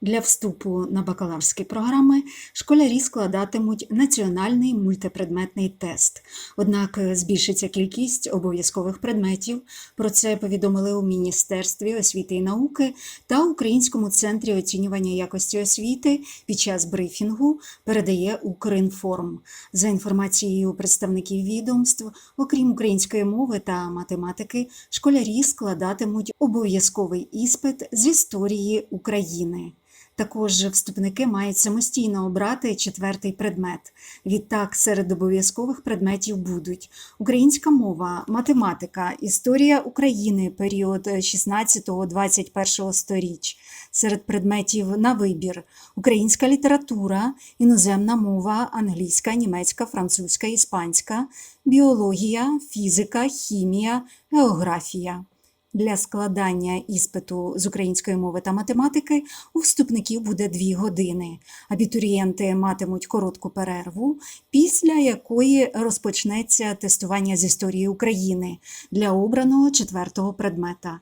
Для вступу на бакалаврські програми школярі складатимуть національний мультипредметний тест. Однак збільшиться кількість обов'язкових предметів. Про це повідомили у Міністерстві освіти і науки та Українському центрі оцінювання якості освіти під час брифінгу передає Укрінформ. За інформацією представників відомств, окрім української мови та математики, школярі складатимуть обов'язковий іспит з історії України. Також вступники мають самостійно обрати четвертий предмет. Відтак, серед обов'язкових предметів будуть українська мова, математика, історія України, період 16-21 сторіч. Серед предметів на вибір українська література, іноземна мова, англійська, німецька, французька, іспанська, біологія, фізика, хімія, географія. Для складання іспиту з української мови та математики у вступників буде дві години. Абітурієнти матимуть коротку перерву, після якої розпочнеться тестування з історії України для обраного четвертого предмета.